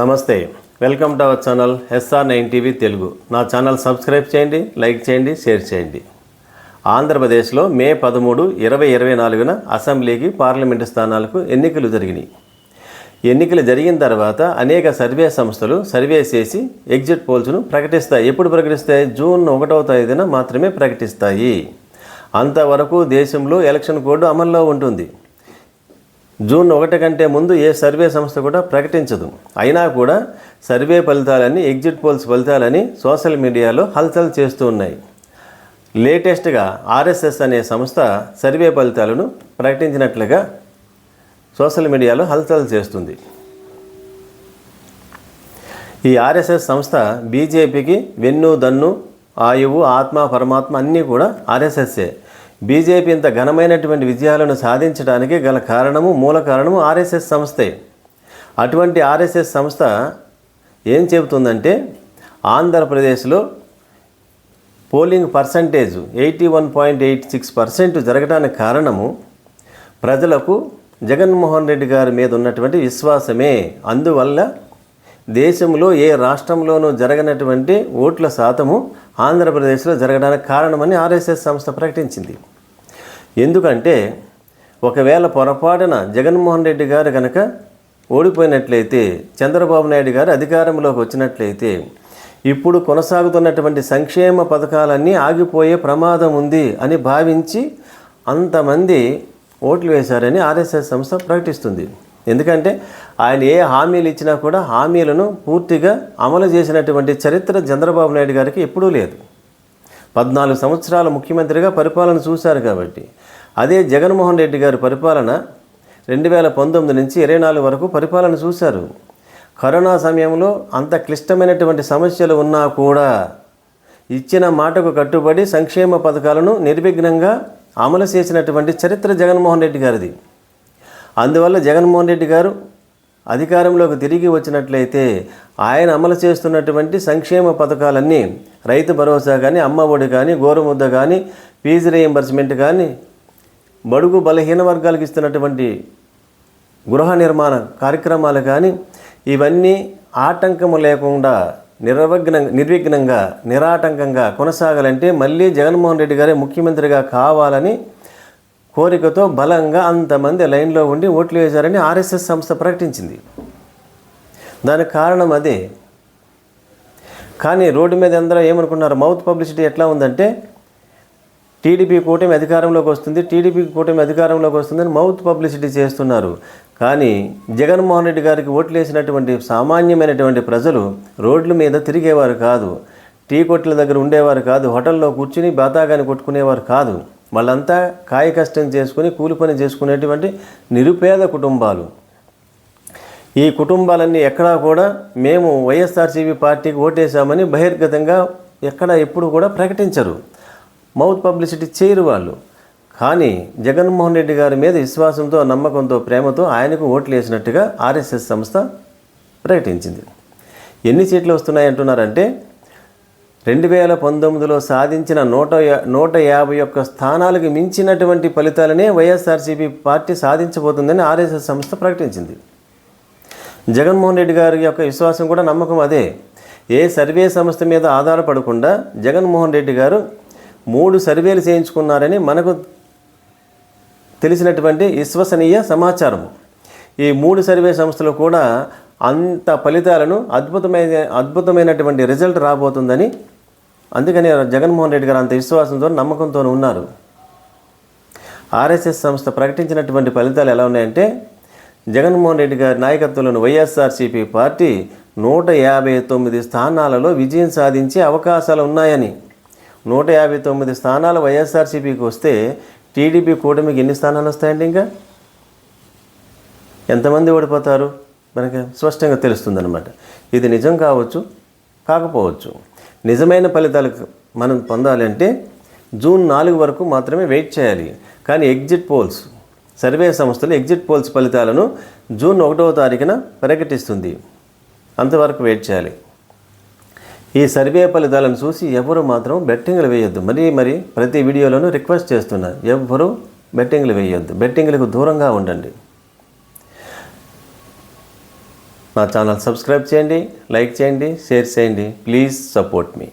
నమస్తే welcome to our channel S R nine TV Telugu. నా channel subscribe చేయండి like చేయండి షేర్ చేయండి. ఆంధ్రప్రదేశ్లో మే పదమూడు ఇరవై ఇరవై నాలుగున అసెంబ్లీకి పార్లమెంటు స్థానాలకు ఎన్నికలు జరిగినాయి. ఎన్నికలు జరిగిన తర్వాత అనేక సర్వే సంస్థలు సర్వే చేసి ఎగ్జిట్ పోల్స్ను ప్రకటిస్తాయి. ఎప్పుడు ప్రకటిస్తాయి? జూన్ ఒకటవ తేదీన మాత్రమే ప్రకటిస్తాయి. అంతవరకు దేశంలో ఎలక్షన్ కోడ్ అమల్లో ఉంటుంది. జూన్ ఒకటి కంటే ముందు ఏ సర్వే సంస్థ కూడా ప్రకటించదు. అయినా కూడా సర్వే ఫలితాలని ఎగ్జిట్ పోల్స్ ఫలితాలని సోషల్ మీడియాలో హల్చల్ చేస్తూ ఉన్నాయి. లేటెస్ట్గా ఆర్ఎస్ఎస్ అనే సంస్థ సర్వే ఫలితాలను ప్రకటించినట్లుగా సోషల్ మీడియాలో హల్చల్ చేస్తుంది. ఈ ఆర్ఎస్ఎస్ సంస్థ బీజేపీకి వెన్ను దన్ను ఆయువు ఆత్మ పరమాత్మ అన్నీ కూడా ఆర్ఎస్ఎస్ఏ. బీజేపీ ఇంత ఘనమైనటువంటి విజయాలను సాధించడానికి గల కారణము మూల కారణము ఆర్ఎస్ఎస్ సంస్థే. అటువంటి ఆర్ఎస్ఎస్ సంస్థ ఏం చెబుతుందంటే ఆంధ్రప్రదేశ్లో polling percentage eighty one point eight six percent జరగడానికి కారణము ప్రజలకు జగన్మోహన్ రెడ్డి గారి మీద ఉన్నటువంటి విశ్వాసమే. అందువల్ల దేశంలో ఏ రాష్ట్రంలోనూ జరగనటువంటి ఓట్ల శాతము ఆంధ్రప్రదేశ్లో జరగడానికి కారణమని ఆర్ఎస్ఎస్ సంస్థ ప్రకటించింది. ఎందుకంటే ఒకవేళ పొరపాటున జగన్మోహన్ రెడ్డి గారు కనుక ఓడిపోయినట్లయితే చంద్రబాబు నాయుడు గారు అధికారంలోకి వచ్చినట్లయితే ఇప్పుడు కొనసాగుతున్నటువంటి సంక్షేమ పథకాలన్నీ ఆగిపోయే ప్రమాదం ఉంది అని భావించి అంతమంది ఓట్లు వేశారని ఆర్ఎస్ఎస్ సంస్థ ప్రకటిస్తుంది. ఎందుకంటే ఆయన ఏ హామీలు ఇచ్చినా కూడా హామీలను పూర్తిగా అమలు చేసినటువంటి చరిత్ర చంద్రబాబు నాయుడు గారికి ఎప్పుడూ లేదు. పద్నాలుగు సంవత్సరాల ముఖ్యమంత్రిగా పరిపాలన చూశారు కాబట్టి. అదే జగన్మోహన్ రెడ్డి గారి పరిపాలన రెండు వేల పంతొమ్మిది నుంచి ఇరవై నాలుగు వరకు పరిపాలన చూశారు. కరోనా సమయంలో అంత క్లిష్టమైనటువంటి సమస్యలు ఉన్నా కూడా ఇచ్చిన మాటకు కట్టుబడి సంక్షేమ పథకాలను నిర్విఘ్నంగా అమలు చేసినటువంటి చరిత్ర జగన్మోహన్ రెడ్డి గారిది. అందువల్ల జగన్మోహన్ రెడ్డి గారు అధికారంలోకి తిరిగి వచ్చినట్లయితే ఆయన అమలు చేస్తున్నటువంటి సంక్షేమ పథకాలన్నీ రైతు భరోసా కానీ అమ్మ ఒడి కానీ గోరుముద్ద కానీ ఫీజు రీఎంబర్స్మెంట్ కానీ బడుగు బలహీన వర్గాలకు ఇస్తున్నటువంటి గృహ నిర్మాణ కార్యక్రమాలు కానీ ఇవన్నీ ఆటంకము లేకుండా నిర్వఘ్న నిర్విఘ్నంగా నిరాటంకంగా కొనసాగాలంటే మళ్ళీ జగన్మోహన్ రెడ్డి గారే ముఖ్యమంత్రిగా కావాలని కోరికతో బలంగా అంతమంది లైన్లో ఉండి ఓట్లు వేశారని ఆర్ఎస్ఎస్ సంస్థ ప్రకటించింది. దానికి కారణం అదే. కానీ రోడ్డు మీద అందరూ ఏమనుకున్నారు? మౌత్ పబ్లిసిటీ ఎట్లా ఉందంటే టీడీపీ కూటమి అధికారంలోకి వస్తుంది టీడీపీ కూటమి అధికారంలోకి వస్తుందని మౌత్ పబ్లిసిటీ చేస్తున్నారు. కానీ జగన్మోహన్ రెడ్డి గారికి ఓట్లు వేసినటువంటి సామాన్యమైనటువంటి ప్రజలు రోడ్ల మీద తిరిగేవారు కాదు. టీ కొట్ల దగ్గర ఉండేవారు కాదు. హోటల్లో కూర్చుని బాతాగాని కొట్టుకునేవారు కాదు. వాళ్ళంతా కాయ కష్టం చేసుకుని కూలి పని చేసుకునేటువంటి నిరుపేద కుటుంబాలు. ఈ కుటుంబాలన్నీ ఎక్కడా కూడా మేము వైఎస్ఆర్సీపీ పార్టీకి ఓటేశామని బహిర్గతంగా ఎక్కడ ఎప్పుడు కూడా ప్రకటించరు. మౌత్ పబ్లిసిటీ చేయరు వాళ్ళు. కానీ జగన్మోహన్ రెడ్డి గారి మీద విశ్వాసంతో నమ్మకంతో ప్రేమతో ఆయనకు ఓట్లు వేసినట్టుగా ఆర్ఎస్ఎస్ సంస్థ ప్రకటించింది. ఎన్ని సీట్లు వస్తున్నాయి అంటున్నారంటే రెండు వేల పంతొమ్మిదిలో సాధించిన నూట యా- నూట యాభై ఒక్క స్థానాలకు మించినటువంటి ఫలితాలనే వైఎస్ఆర్సీపీ పార్టీ సాధించబోతుందని ఆర్ఎస్ఎస్ సంస్థ ప్రకటించింది. జగన్మోహన్ రెడ్డి గారి యొక్క విశ్వాసం కూడా నమ్మకం అదే. ఏ సర్వే సంస్థ మీద ఆధారపడకుండా జగన్మోహన్ రెడ్డి గారు మూడు సర్వేలు చేయించుకున్నారని మనకు తెలిసినటువంటి విశ్వసనీయ సమాచారం ఈ మూడు సర్వే సంస్థలు కూడా అంత ఫలితాలను అద్భుతమైన అద్భుతమైనటువంటి రిజల్ట్ రాబోతుందని అందుకని జగన్మోహన్ రెడ్డి గారు అంత విశ్వాసంతో నమ్మకంతో ఉన్నారు. ఆర్ఎస్ఎస్ సంస్థ ప్రకటించినటువంటి ఫలితాలు ఎలా ఉన్నాయంటే జగన్మోహన్ రెడ్డి గారి నాయకత్వంలోని వైఎస్ఆర్సీపీ పార్టీ నూట యాభై తొమ్మిది స్థానాలలో విజయం సాధించే అవకాశాలు ఉన్నాయని. నూట యాభై తొమ్మిది స్థానాలు వైఎస్ఆర్సీపీకి వస్తే టీడీపీ కూటమికి ఎన్ని స్థానాలు వస్తాయండి ఇంకా? ఎంతమంది ఓడిపోతారు? మనకి స్పష్టంగా తెలుస్తుందన్నమాట. ఇది నిజం కావచ్చు కాకపోవచ్చు. నిజమైన ఫలితాలు మనం పొందాలంటే జూన్ నాలుగు వరకు మాత్రమే వెయిట్ చేయాలి. కానీ ఎగ్జిట్ పోల్స్ సర్వే సంస్థలు ఎగ్జిట్ పోల్స్ ఫలితాలను జూన్ ఒకటవ తారీఖున ప్రకటిస్తుంది. అంతవరకు వెయిట్ చేయాలి. ఈ సర్వే ఫలితాలను చూసి ఎవరు మాత్రం బెట్టింగ్లు వేయొద్దు. మరీ మరి ప్రతి వీడియోలోనూ రిక్వెస్ట్ చేస్తున్నా ఎవరు బెట్టింగ్లు వేయొద్దు. బెట్టింగ్లకు దూరంగా ఉండండి. నా ఛానల్ సబ్స్క్రైబ్ చేయండి లైక్ చేయండి షేర్ చేయండి. Please support me.